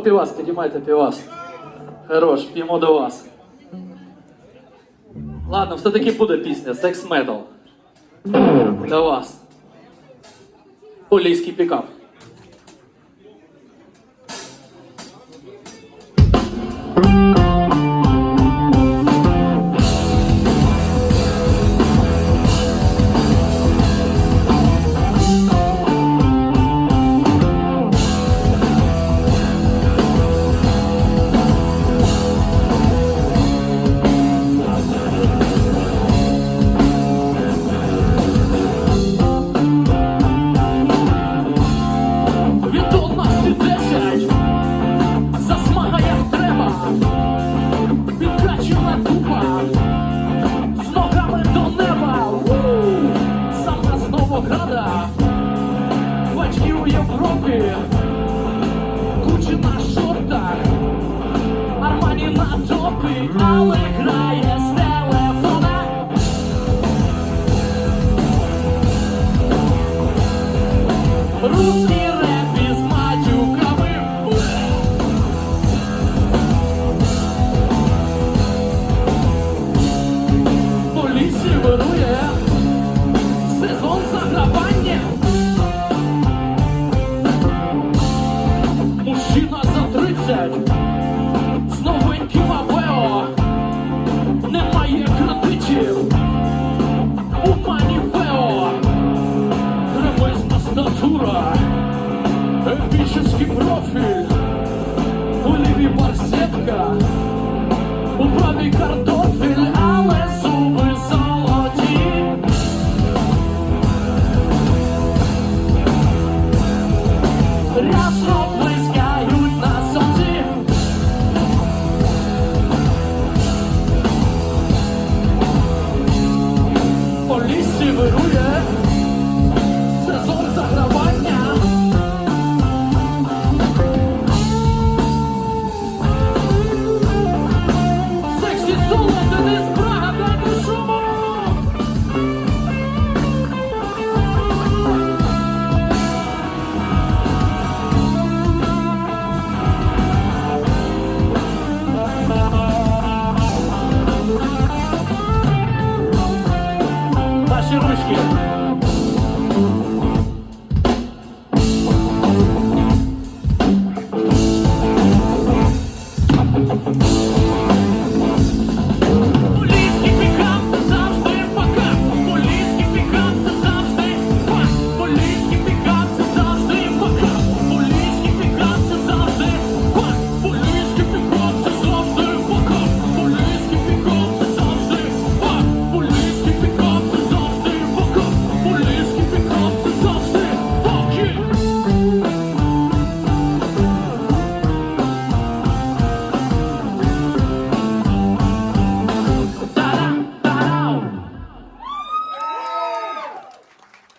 Півас, підіймайте півас. Хорош, п'ємо до вас. Ладно, все-таки буде пісня, секс метал. До вас. Поліський пікап. Кучі на шортах, армані на топі, але грає з телефона. Русський Вчитель з новеньким АВО немає кредитів у пані Вео, ревесна статура, епічний профіль, у ліві барсетка, у правій картофель, але зуби золоті.